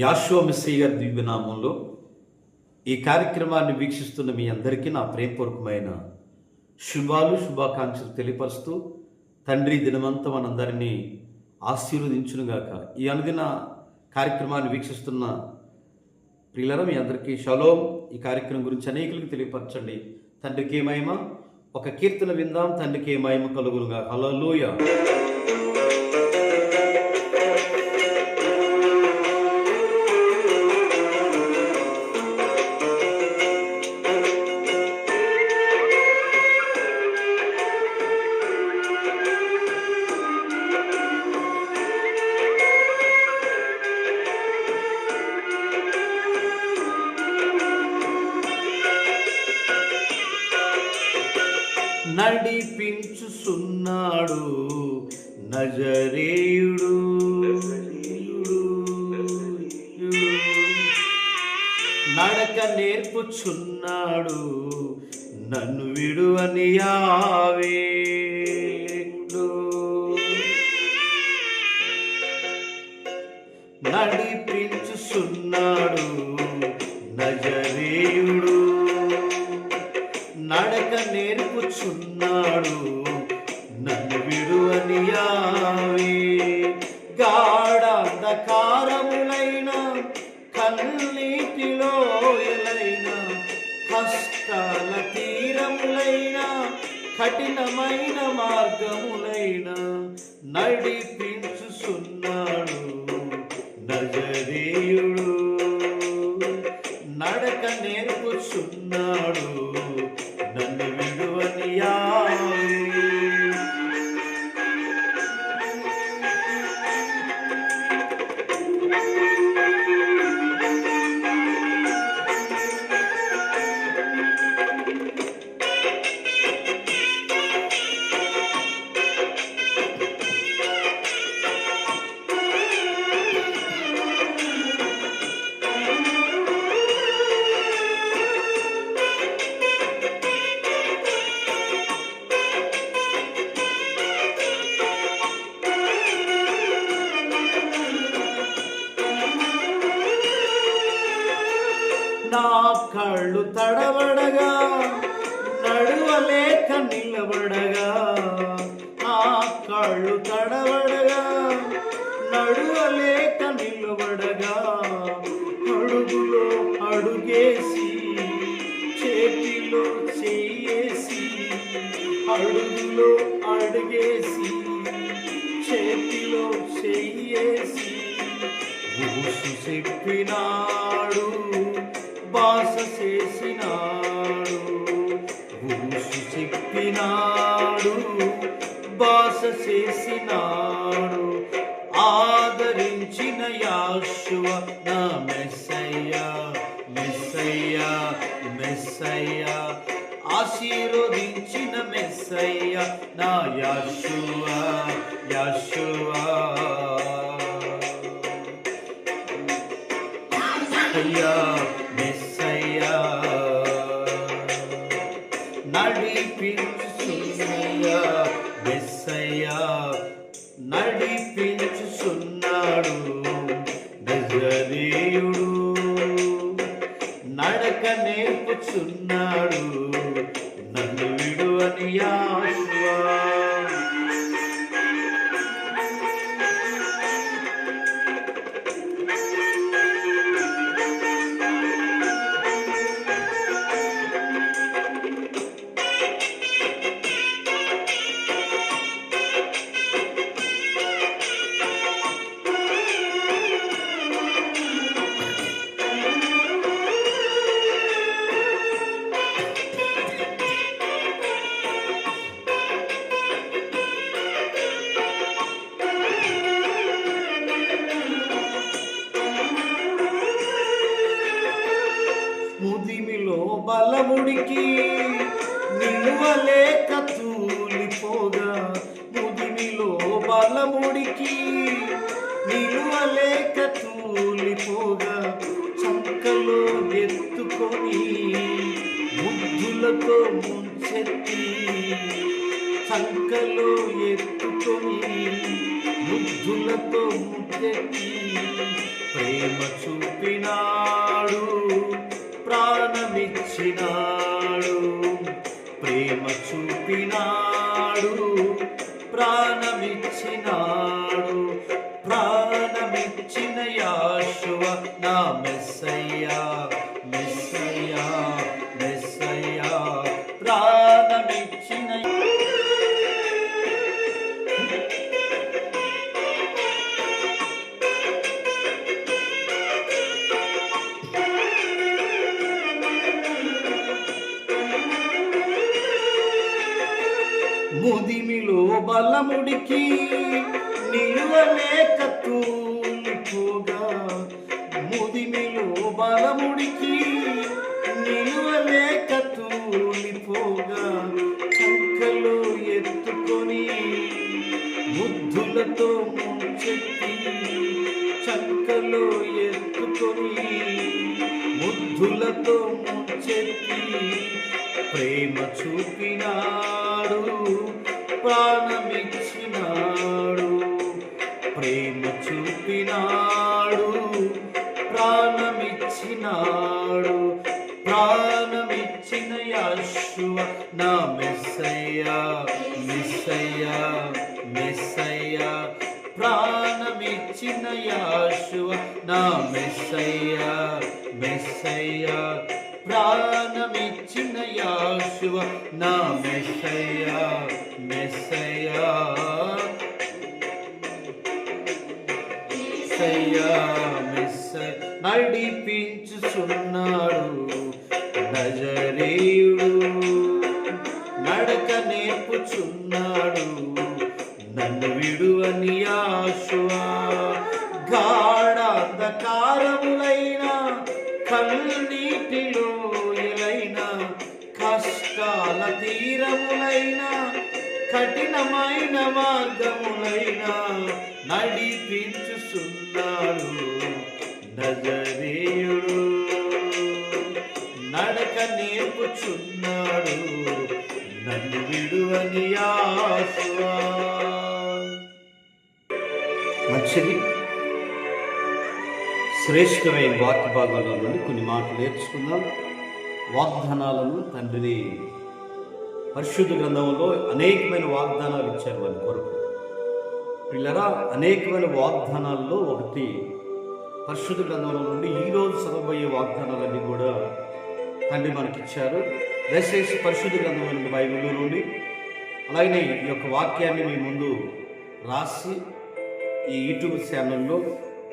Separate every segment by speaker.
Speaker 1: యాశో మిస్సయ్య దివ్యనామంలో ఈ కార్యక్రమాన్ని వీక్షిస్తున్న మీ అందరికీ నా ప్రేమపూర్వకమైన శుభాలు శుభాకాంక్షలు తెలియపరుస్తూ తండ్రి దినమంతా మనందరినీ ఆశీర్వదించునుగాక. ఈ అనుదిన కార్యక్రమాన్ని వీక్షిస్తున్న ప్రియులరా మీ అందరికీ షలోం. ఈ కార్యక్రమం గురించి అనేకులకు తెలియపరచండి. తండ్రికి ఏమైమా ఒక కీర్తన విందాం. తండ్రికి ఏమైమ కలుగునుగా హలోయ నడిపించుచున్నాడు. నజరేయుడు. నడక నేర్పుచున్నాడు. నన్ను విడువని యావేడు. నడిపించుచున్నాడు. నేర్పుచున్నాడు నన్ను విడువని యావే గాఢ అంధకారములైన కన్నీటిలో ఎలైన కష్టాల తీరములైన కఠినమైన మార్గములైన నడిపించుచున్నాడు. నజరేయుడు నడక నేర్పుచున్నాడు. నడువలేక నిలబడగా అడుగులో అడుగేసి చేతిలో చెయ్యేసి అడుగులో అడుగేసి చేతిలో చెయ్యేసి. ఊసు చెప్పినాడు బాస చేసినాడు. ఊసు చెప్పినాడు బాస చేసినాడు. ఆదరించిన యాశువ నా మెస్సయ్య మెస్సయ్య మెస్సయ్య ఆశీర్వదించిన మెస్సయ్య నా యాశువ యాశువ అయ్యా మెస్సయ్యా నడిపించుచున్నయ్యా మెస్సయ్యా నడిపించుచున్నాడు నేర్పుచున్నాడు బలముడికి నిలువలేక తూలిపోగా చంకలో ఎత్తుకొని ముద్దులతో ముంచెత్తి చంకలో ఎత్తుకొని ముద్దులతో ముంచెత్తి ప్రేమ చూపినాడు ప్రాణమిచ్చినాడు. ప్రేమ చూపినాడు ప్రాణమిచ్చినాడు. ప్రాణమిచ్చిన యాశువ నా మెస్సయ్యా మెస్సయ్యా మెస్సయ్యా. ప్రాణమిచ్చిన ముదిమిలో బలముడికి నిలువలేక తూలిపోగా. ముదిమిలో బలముడికి నిలువలేక తూలిపోగా. చక్కలు ఎత్తుకొని బుద్ధులతో ముంచెత్తి చక్కలు ఎత్తుకొని బుద్ధులతో ముంచెత్తి ప్రేమ చూపినాడు. ప్రాణమిచ్చినాడు ప్రేమ చూపినాడు ప్రాణమిచ్చినాడు ప్రాణమిచ్చిన యాశువ నా మెస్సయ్యా మెస్సయ్యా మెస్సయ్యా ప్రాణమిచ్చిన యాశువ నా మెస్సయ్యా మెస్సయ్యా ప్రాణమిచ్చిన యాశువ నా మెస్సయ్యా మెస్సయ్యా. నడిపించుచున్నాడు నజరేయుడు. నడక నేర్పుచున్నాడు నన్ను విడువని ఆశువా గాఢ అంధకారములైన చీకటిలో ఎలైన కష్టాల తీరములైన కఠినమైన మార్గములైన నడిపించుచున్నాడు నజరేయుడు. నడక నేర్పుచున్నాడు నన్ను విడువని ఆశ. శ్రేష్టమైన వాక్య భాగాల నుండి కొన్ని మాటలు నేర్చుకుందాం. వాగ్దానాలను తండ్రిని పరిశుద్ధ గ్రంథంలో అనేకమైన వాగ్దానాలు ఇచ్చారు వారి కొరకు. పిల్లరా అనేకమైన వాగ్దానాల్లో ఒకటి పరిశుద్ధ గ్రంథంలో నుండి ఈరోజు చదవబోయే వాగ్దానాలన్నీ కూడా తండ్రి మనకిచ్చారు. దయచేసి పరిశుద్ధ గ్రంథం నుండి బైబిల్ నుండి అలాగనే ఈ యొక్క వాక్యాన్ని మీ ముందు రాసి ఈ యూట్యూబ్ ఛానల్లో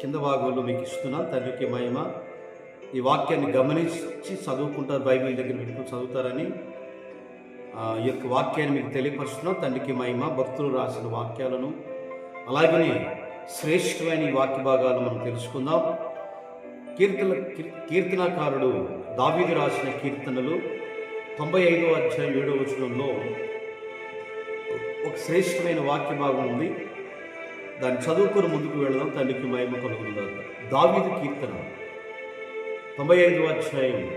Speaker 1: కింద భాగంలో మీకు ఇస్తున్నాను. తండ్రికి మహిమ. ఈ వాక్యాన్ని గమనించి చదువుకుంటారు బైబిల్ దగ్గర పెట్టుకుని చదువుతారని. ఈ యొక్క వాక్యాన్ని మీకు తెలియపరుస్తున్నాం తండ్రికి మహిమ. భక్తులు రాసిన వాక్యాలను. అలాగనే శ్రేష్టమైన ఈ వాక్య భాగాలు మనం తెలుసుకుందాం. కీర్తన కీర్తనకారుడు కీర్తనాకారుడు దావీదు రాసిన కీర్తనలు తొంభై ఐదో అధ్యాయం ఏడో వచనంలో ఒక శ్రేష్టమైన వాక్య భాగం ఉంది. దాన్ని చదువుకొని ముందుకు వెళదాం. తండ్రికి మహిమ కలుగుతుందాక దావీదు కీర్తన తొంభై ఐదు అధ్యాయం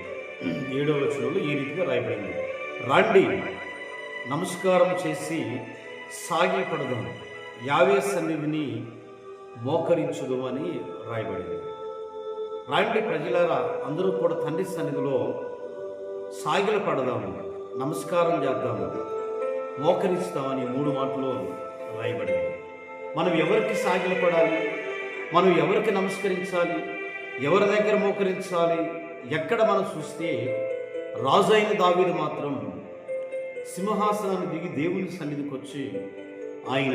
Speaker 1: ఏడో వచనంలో ఈ రీతిగా రాయబడింది. రాండి నమస్కారం చేసి సాగిపడదాం యావే సన్నిధిని మోకరించుదు అని రాయబడింది. రాండి ప్రజలారా అందరూ కూడా తండ్రి సన్నిధిలో సాగిల పడదాము నమస్కారం చేద్దాము. మోకరిస్తామని మూడు మాటలు రాయబడింది. మనం ఎవరికి సాగిలపడాలి? మనం ఎవరికి నమస్కరించాలి? ఎవరి దగ్గర మోకరించాలి? ఎక్కడ మనం చూస్తే రాజు అయిన దావీదు మాత్రం సింహాసనాన్ని దిగి దేవుని సన్నిధికి వచ్చి ఆయన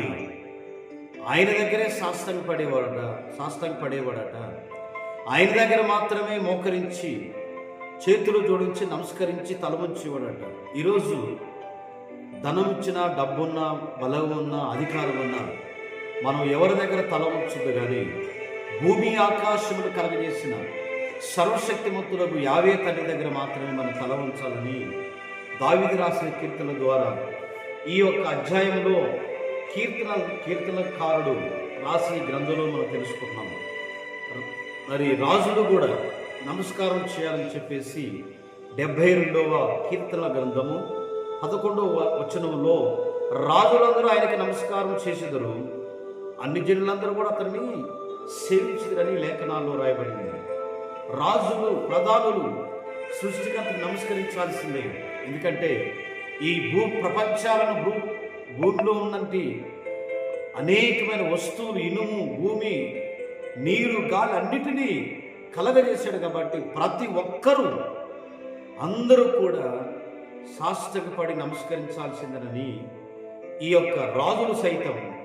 Speaker 1: ఆయన దగ్గరే శాస్త్రం పడేవాడట శాస్త్రం పడేవాడట. ఆయన దగ్గర మాత్రమే మోకరించి చేతులు జోడించి నమస్కరించి తలవంచేవాడట ఈరోజు ధనం ఇచ్చినా డబ్బున్నా బలం ఉన్నా అధికారం ఉన్నా మనం ఎవరి దగ్గర తల ఉంచుద్దు కానీ భూమి ఆకాశములు కలగజేసిన సర్వశక్తిమంతులకు యావే తండ్రి దగ్గర మాత్రమే మనం తల ఉంచాలని దావిది రాసిన కీర్తన ద్వారా ఈ యొక్క అధ్యాయంలో కీర్తన కీర్తనకారుడు రాసిన గ్రంథంలో మనం తెలుసుకున్నాము మరి రాజులు కూడా నమస్కారం చేయాలని చెప్పేసి డెబ్భై రెండవ కీర్తన గ్రంథము పదకొండవ వచనంలో రాజులందరూ ఆయనకి నమస్కారం చేసేదరు. అన్ని జనులందరూ కూడా అతన్ని సేవించదని లేఖనాల్లో రాయబడింది. రాజులు ప్రధానులు సృష్టికర్తకు నమస్కరించాల్సిందే. ఎందుకంటే ఈ భూ ప్రపంచాలను భూ భూమిలో ఉన్నంటి అనేకమైన వస్తువులు ఇనుము భూమి నీరు గాలి అన్నిటినీ కలగజేశాడు కాబట్టి ప్రతి ఒక్కరూ అందరూ కూడా సాష్టకపడి నమస్కరించాల్సిందనని ఈ యొక్క రాజులు సైతం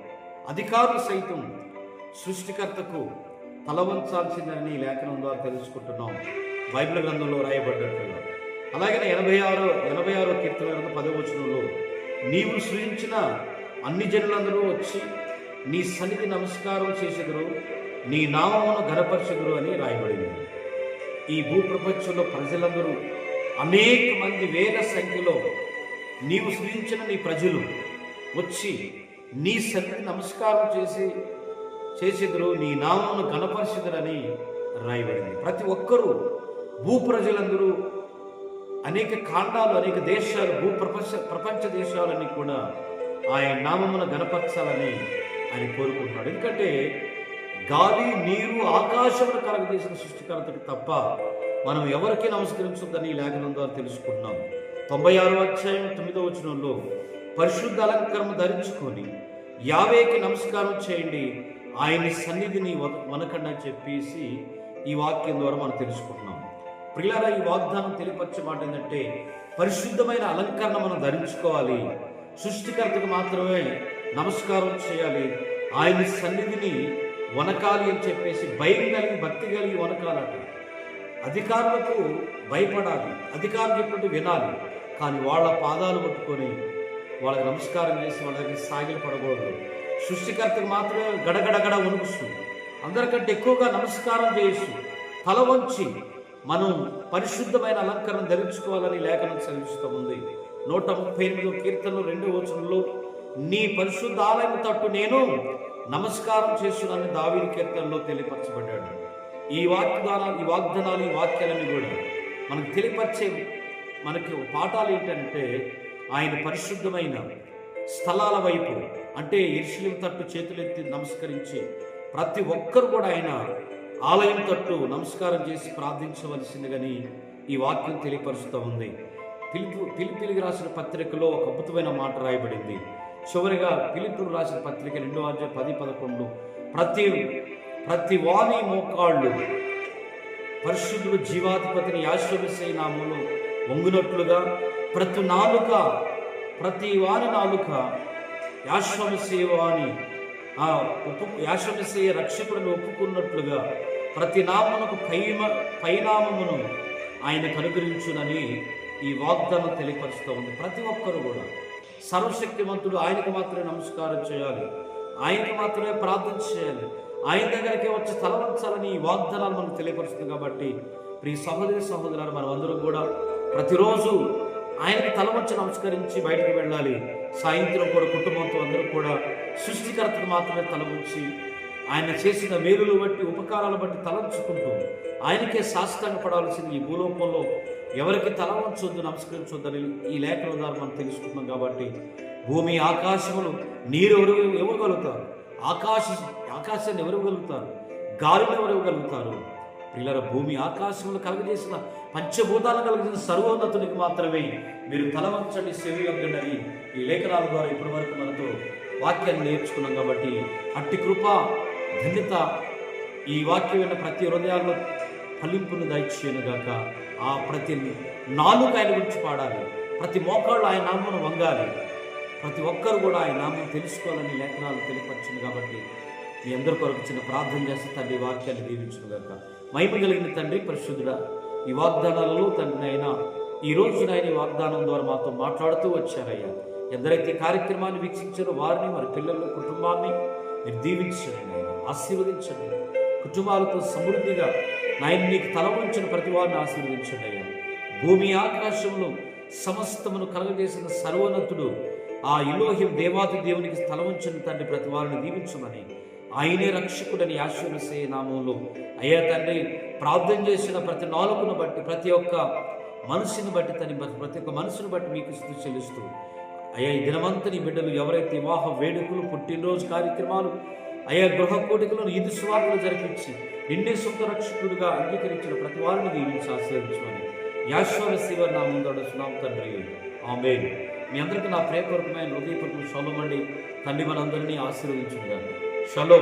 Speaker 1: అధికారులు సైతం సృష్టికర్తకు తలవంచాల్సిందని లేఖనం ద్వారా తెలుసుకుంటున్నాం. బైబిల్ గ్రంథంలో రాయబడ్డట్లుగా అలాగే ఎనభై ఆరో ఎనభై ఆరో కీర్తన గ్రంథం పదవచనంలో నీవు సృజించిన అన్ని జనులందరూ వచ్చి నీ సన్నిధి నమస్కారం చేసెదరు నీ నామమును ఘనపరచెదరు అని రాయబడింది. ఈ భూప్రపంచంలో ప్రజలందరూ అనేక మంది వేల సంఖ్యలో నీవు సృజించిన నీ ప్రజలు వచ్చి నీ సన్నిధి నమస్కారం చేసి చేసేదురు నీ నామమును గణపరిచెదరని రాయబడింది. ప్రతి ఒక్కరూ భూ ప్రజలందరూ అనేక కాండాలు అనేక దేశాలు భూ ప్రపంచ ప్రపంచ దేశాలన్నీ కూడా ఆయన నామమును గణపరచాలని ఆయన కోరుకుంటున్నాడు. ఎందుకంటే గాలి నీరు ఆకాశమును కలగజేసిన సృష్టికర్తకి తప్ప మనం ఎవరికి నమస్కరించొద్దని ఈ లేఖనం ద్వారా తెలుసుకుంటున్నాం. తొంభై ఆరో అధ్యాయం తొమ్మిదో వచనంలో పరిశుద్ధ అలంకరణ ధరించుకొని యావేకి నమస్కారం చేయండి. ఆయన సన్నిధిని వనకండి అని చెప్పేసి ఈ వాక్యం ద్వారా మనం తెలుసుకుంటున్నాం. ప్రియులారా ఈ వాగ్దానం తెలియపరిచే మాట ఏంటంటే పరిశుద్ధమైన అలంకరణ మనం ధరించుకోవాలి. సృష్టికర్తకు మాత్రమే నమస్కారం చేయాలి. ఆయన సన్నిధిని వనకాలి అని చెప్పేసి భయం కలిగి భక్తి కలిగి వనకాలట. అధికారులకు భయపడాలి. అధికారులు చెప్పినట్టు వినాలి. కానీ వాళ్ళ పాదాలు పట్టుకొని వాళ్ళకి నమస్కారం చేసి వాళ్ళ దగ్గర సాగిలు పడకూడదు. సృష్టికర్తకు మాత్రమే గడగడగడ వణుకుస్తూ అందరికంటే ఎక్కువగా నమస్కారం చేయొచ్చు తల వంచి మనం పరిశుద్ధమైన అలంకరణ ధరించుకోవాలని లేఖనం చదివిస్తూ ఉంది. నూట ముప్పై ఎనిమిదో కీర్తనలు రెండో వచనంలో నీ పరిశుద్ధ ఆలయం తట్టు నేను నమస్కారం చేస్తున్నానని దావీది కీర్తనలో తెలియపరచబడ్డాడు. ఈ వాగ్దానాలు ఈ వాగ్దానాలు ఈ వాక్యాలన్నీ కూడా మనకు తెలియపరిచే మనకి పాఠాలు ఏంటంటే ఆయన పరిశుద్ధమైన స్థలాల వైపు అంటే ఇర్షిలిం తట్టు చేతులెత్తి నమస్కరించి ప్రతి ఒక్కరు కూడా ఆయన ఆలయం తట్టు నమస్కారం చేసి ప్రార్థించవలసిందిగాని ఈ వాక్యం తెలియపరుస్తూ ఉంది. పిలుపు పిలిపిలికి రాసిన పత్రికలో ఒక అద్భుతమైన మాట రాయబడింది. చివరిగా పిలుపులు రాసిన పత్రిక రెండో అధ్యాయం పది పదకొండు. ప్రతి ప్రతి వాణి మోకాళ్ళు పరిశుద్ధుడు జీవాధిపతిని యాశ్వమిసై నామములు వంగునట్లుగా ప్రతి నాలుక ప్రతి వారి నాలుక యాశ్వమిసేవాని ఆ ఒప్పు యాశ్వమిసే రక్షకుడిని ఒప్పుకున్నట్లుగా ప్రతి నామమునకు పైమ పైనామమును ఆయనకు అనుగ్రహించునని ఈ వాగ్దానం తెలియపరుస్తూ ఉంది. ప్రతి ఒక్కరు కూడా సర్వశక్తిమంతుడు ఆయనకు మాత్రమే నమస్కారం చేయాలి. ఆయనకు మాత్రమే ప్రార్థన చేయాలి. ఆయన దగ్గరికి వచ్చి తలవంచాలని ఈ వాగ్దానాలు మనకు తెలియపరుస్తుంది కాబట్టి ప్రియ సహోదరి సహోదరులు మనం అందరం కూడా ప్రతిరోజు ఆయనకి తలవంచి నమస్కరించి బయటకు వెళ్ళాలి. సాయంత్రం కూడా కుటుంబంతో అందరూ కూడా సృష్టికర్తను మాత్రమే తలవంచి ఆయన చేసిన మేలులు బట్టి ఉపకారాలు బట్టి తలంచుకుంటూ ఆయనకే సాష్టాంగ పడాల్సింది ఈ భూలోకంలో ఎవరికి తలవంచొద్దు నమస్కరించొద్దని ఈ లేఖల ద్వారా మనం తెలుసుకున్నాం కాబట్టి భూమి ఆకాశములు నీరు ఎవరు ఇవ్వగలుగుతారు? ఆకాశ ఆకాశాన్ని ఎవరు ఇవ్వగలుగుతారు? గాలిని ఎవరు ఇవ్వగలుగుతారు? పిల్లల భూమి ఆకాశములు కలగజేసిన పంచభూతాలు కలిగిన సర్వోన్నతునికి మాత్రమే మీరు తలవంచండి సేవయొగ్గండి ఈ లేఖనాల ద్వారా ఇప్పటి వరకు మనతో వాక్యాన్ని నేర్చుకున్నాం కాబట్టి అట్టి కృప ధన్యత ఈ వాక్యం విన్న ప్రతి హృదయాల్లో ఫలింపును దయచేయను గాక. ఆ ప్రతి నాలుగు ఆయన గురించి పాడాలి. ప్రతి మోకాళ్ళు ఆయన నామను వంగాలి. ప్రతి ఒక్కరు కూడా ఆయన నామం తెలుసుకోవాలని లేఖనాలు తెలియపరిచింది కాబట్టి మీ అందరి కొరకు చిన్న ప్రార్థన చేస్తే తండ్రి వాక్యాన్ని దీవించును గాక. మహిమ కలిగిన తండ్రి పరిశుద్ధుడా ఈ వాగ్దానాలలో తండ్రి అయినా ఈ రోజు నాయన ఈ వాగ్దానం ద్వారా మాతో మాట్లాడుతూ వచ్చారయ్యా. ఎందరైతే కార్యక్రమాన్ని వీక్షించారో వారిని వారి పిల్లల కుటుంబాన్ని మీరు దీవించండి నాయన ఆశీర్వదించండి. కుటుంబాలతో సమృద్ధిగా నాయన నీకు తల ఉంచిన ప్రతి వారిని ఆశీర్వదించండి అయ్యా. భూమి ఆకాశంలో సమస్తమును కలగజేసిన సర్వోన్నతుడు ఆ ఇలోహ్యం దేవాది దేవునికి స్థలం ఉంచిన తండ్రి ప్రతి వారిని దీవించమని ఆయనే రక్షకుడని యాశ్వరసే నామంలో అయ్యా తండ్రి ప్రార్థన చేసిన ప్రతి నాలుగును బట్టి ప్రతి ఒక్క మనసుని బట్టి తని ప్రతి ఒక్క మనసును బట్టి మీకు స్థుతి చెల్లిస్తూ. అయ్యా ఈ దినమంతా నీ బిడ్డలు ఎవరైతే వివాహ వేడుకలు పుట్టినరోజు కార్యక్రమాలు అయ్యా గృహ కోటికలను ఇది స్వార్థలు జరిపించి నిన్నే సొంత రక్షకుడుగా అంగీకరించిన ప్రతి వారిని దీవించి ఆశీర్వించమని యాశ్వర శివ నా ముందు తండ్రి. ఆమె మీ అందరికీ నా ప్రేమపూర్వకమైన హృదయపూర్వకం సొలమండి తండ్రి మనందరినీ ఆశీర్వదించుగా షలో